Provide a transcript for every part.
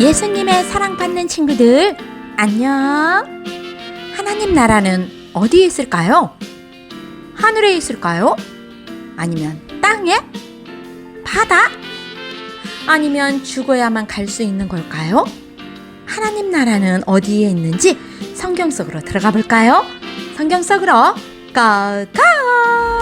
예수님의 사랑받는 친구들, 안녕. 하나님 나라는 어디에 있을까요? 하늘에 있을까요? 아니면 땅에? 바다? 아니면 죽어야만 갈 수 있는 걸까요? 하나님 나라는 어디에 있는지 성경 속으로 들어가 볼까요? 성경 속으로 고고!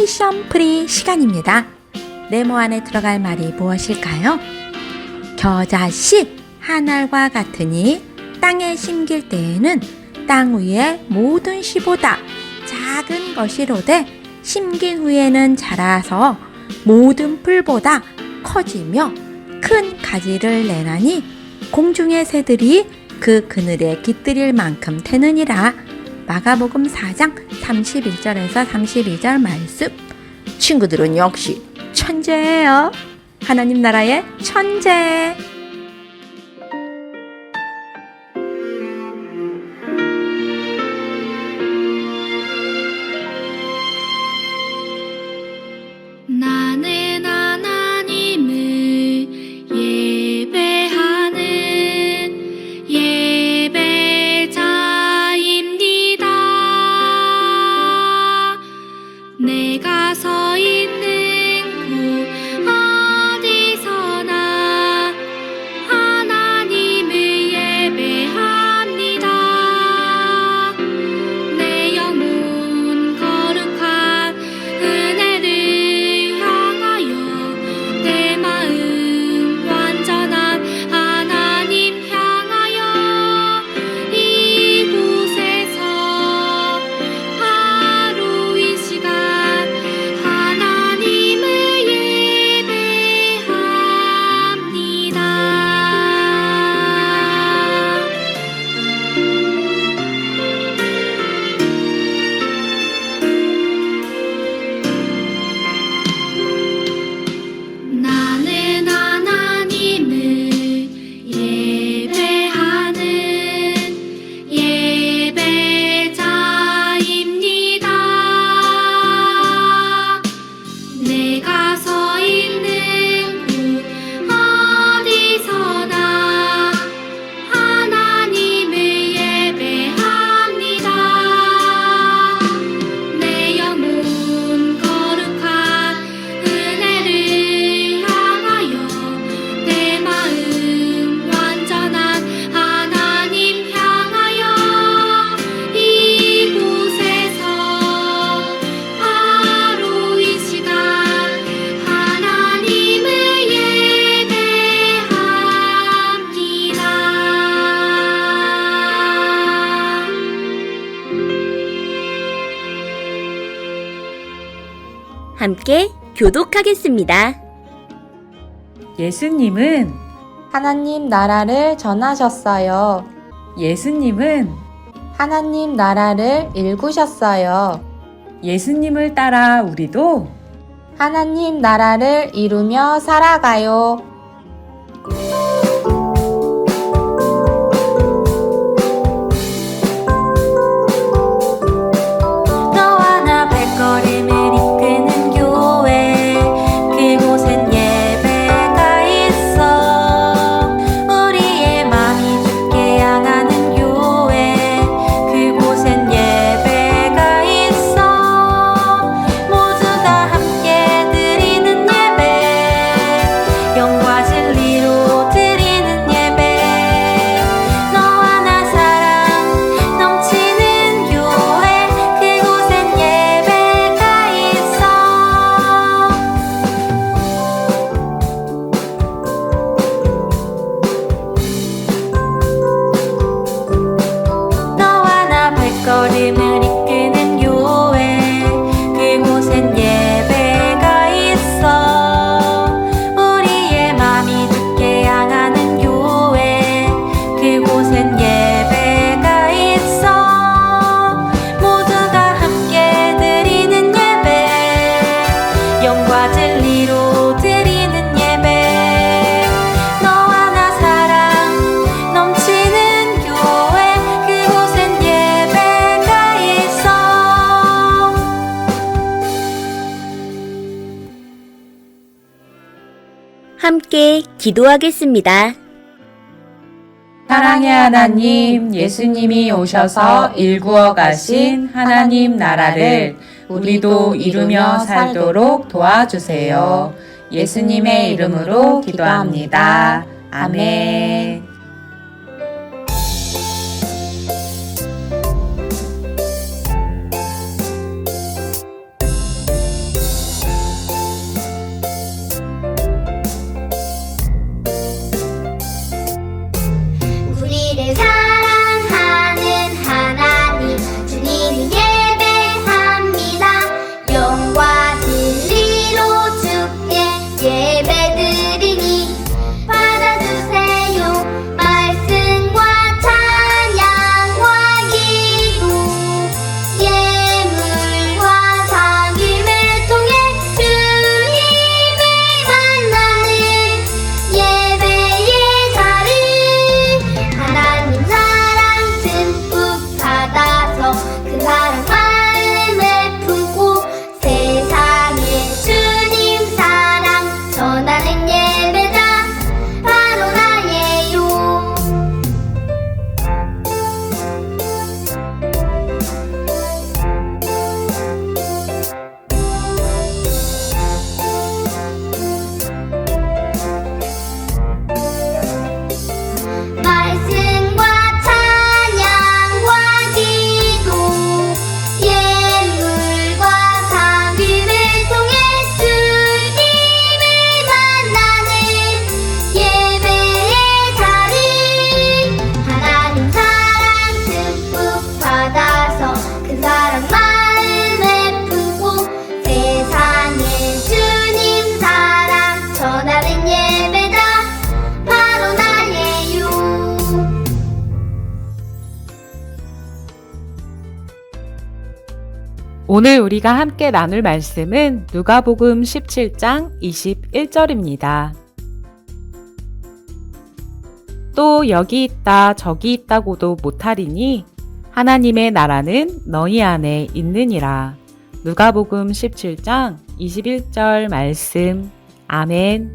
미션 프리 시간입니다. 네모 안에 들어갈 말이 무엇일까요? 겨자씨 하늘과 같으니 땅에 심길 때에는 땅 위의 모든 씨보다 작은 것이로되 심긴 후에는 자라서 모든 풀보다 커지며 큰 가지를 내나니 공중의 새들이 그 그늘에 깃들일 만큼 되느니라 마가복음 4장 31절에서 32절 말씀. 친구들은 역시 천재예요. 하나님 나라의 천재 함께 교독하겠습니다. 예수님은 하나님 나라를 전하셨어요. 예수님은 하나님 나라를 일구셨어요. 예수님을 따라 우리도 하나님 나라를 이루며 살아가요. 함께 기도하겠습니다. 사랑의 하나님, 예수님이 오셔서 일구어 가신 하나님 나라를 우리도 이루며 살도록 도와주세요. 예수님의 이름으로 기도합니다. 아멘. 오늘 우리가 함께 나눌 말씀은 누가복음 17장 21절입니다. 또 여기 있다 저기 있다고도 못하리니 하나님의 나라는 너희 안에 있느니라. 누가복음 17장 21절 말씀. 아멘.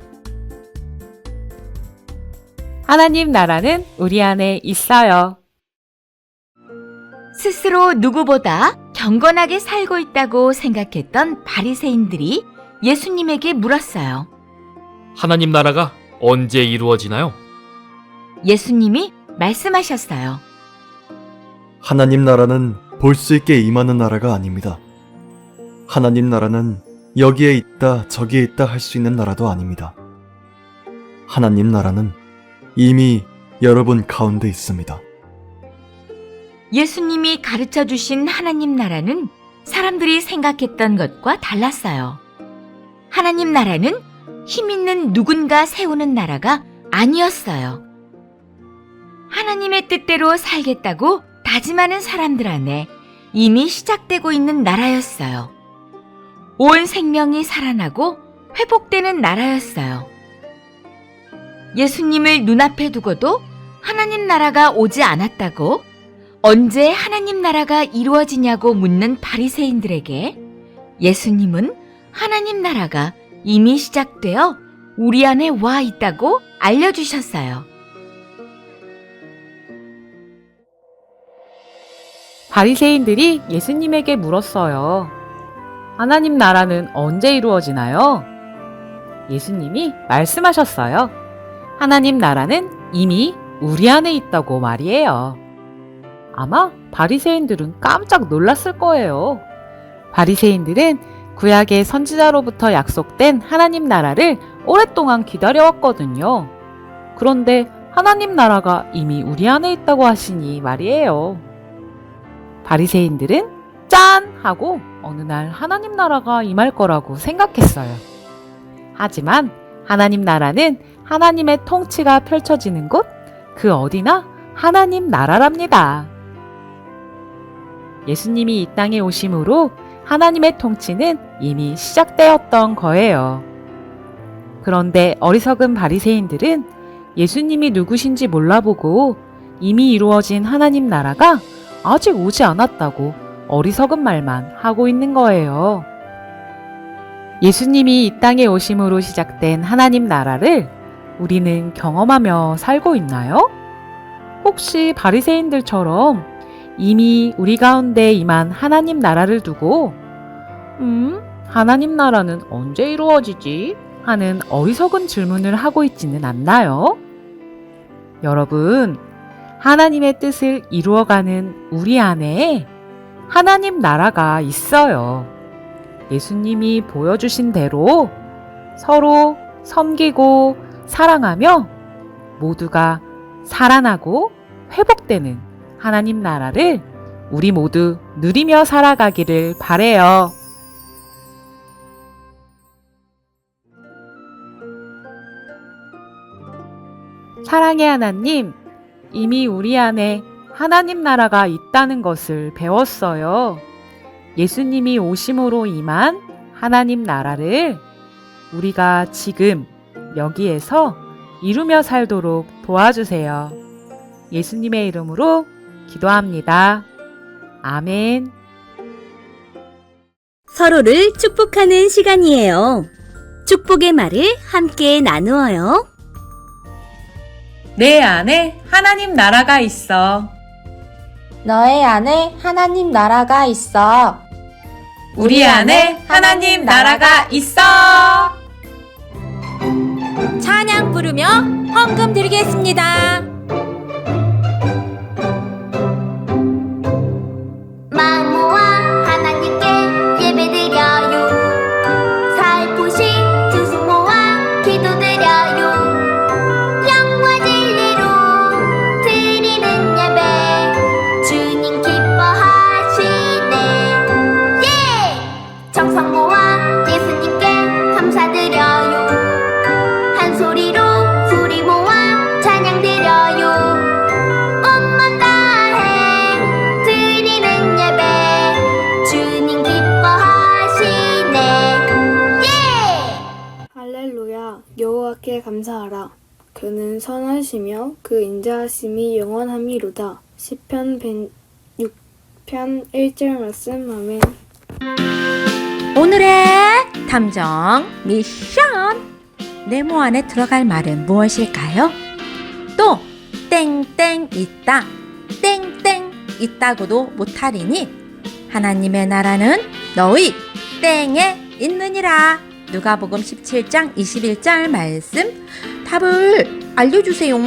하나님 나라는 우리 안에 있어요. 스스로 누구보다 경건하게 살고 있다고 생각했던 바리새인들이 예수님에게 물었어요. 하나님 나라가 언제 이루어지나요? 예수님이 말씀하셨어요. 하나님 나라는 볼 수 있게 임하는 나라가 아닙니다. 하나님 나라는 여기에 있다 저기에 있다 할 수 있는 나라도 아닙니다. 하나님 나라는 이미 여러분 가운데 있습니다. 예수님이 가르쳐 주신 하나님 나라는 사람들이 생각했던 것과 달랐어요. 하나님 나라는 힘 있는 누군가 세우는 나라가 아니었어요. 하나님의 뜻대로 살겠다고 다짐하는 사람들 안에 이미 시작되고 있는 나라였어요. 온 생명이 살아나고 회복되는 나라였어요. 예수님을 눈앞에 두고도 하나님 나라가 오지 않았다고 언제 하나님 나라가 이루어지냐고 묻는 바리새인들에게 예수님은 하나님 나라가 이미 시작되어 우리 안에 와 있다고 알려주셨어요. 바리새인들이 예수님에게 물었어요. 하나님 나라는 언제 이루어지나요? 예수님이 말씀하셨어요. 하나님 나라는 이미 우리 안에 있다고 말이에요. 아마 바리새인들은 깜짝 놀랐을 거예요. 바리새인들은 구약의 선지자로부터 약속된 하나님 나라를 오랫동안 기다려왔거든요. 그런데 하나님 나라가 이미 우리 안에 있다고 하시니 말이에요. 바리새인들은 짠 하고 어느 날 하나님 나라가 임할 거라고 생각했어요. 하지만 하나님 나라는 하나님의 통치가 펼쳐지는 곳, 그 어디나 하나님 나라랍니다. 예수님이 이 땅에 오심으로 하나님의 통치는 이미 시작되었던 거예요. 그런데 어리석은 바리새인들은 예수님이 누구신지 몰라보고 이미 이루어진 하나님 나라가 아직 오지 않았다고 어리석은 말만 하고 있는 거예요. 예수님이 이 땅에 오심으로 시작된 하나님 나라를 우리는 경험하며 살고 있나요? 혹시 바리새인들처럼 이미 우리 가운데 임한 하나님 나라를 두고 음, 하나님 나라는 언제 이루어지지? 하는 어리석은 질문을 하고 있지는 않나요? 여러분, 하나님의 뜻을 이루어가는 우리 안에 하나님 나라가 있어요. 예수님이 보여주신 대로 서로 섬기고 사랑하며 모두가 살아나고 회복되는 하나님 나라를 우리 모두 누리며 살아가기를 바래요. 사랑의 하나님, 이미 우리 안에 하나님 나라가 있다는 것을 배웠어요. 예수님이 오심으로 임한 하나님 나라를 우리가 지금 여기에서 이루며 살도록 도와주세요. 예수님의 이름으로 기도합니다. 아멘. 서로를 축복하는 시간이에요. 축복의 말을 함께 나누어요. 내 안에 하나님 나라가 있어. 너의 안에 하나님 나라가 있어. 우리 안에 하나님 나라가 있어. 찬양 부르며 헌금 드리겠습니다. 그는 선하시며 그 인자하심이 영원함이로다 시편 106편 1절 말씀 아멘 오늘의 탐정 미션! 네모 안에 들어갈 말은 무엇일까요? 또 땡땡 있다, 땡땡 있다고도 못하리니 하나님의 나라는 너희 땡에 있느니라. 누가복음 17장 21절 말씀 답을 알려주세요.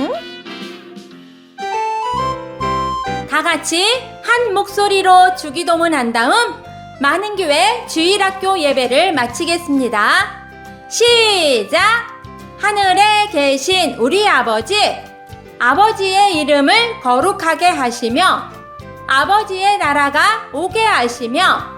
다 같이 한 목소리로 주기도문 한 다음 많은 교회 주일학교 예배를 마치겠습니다. 시작! 하늘에 계신 우리 아버지, 아버지의 이름을 거룩하게 하시며, 아버지의 나라가 오게 하시며,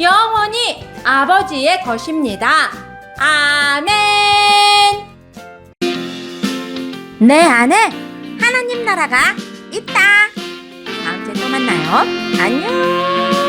영원히 아버지의 것입니다. 아멘. 내 안에 하나님 나라가 있다. 다음 주에 또 만나요. 안녕.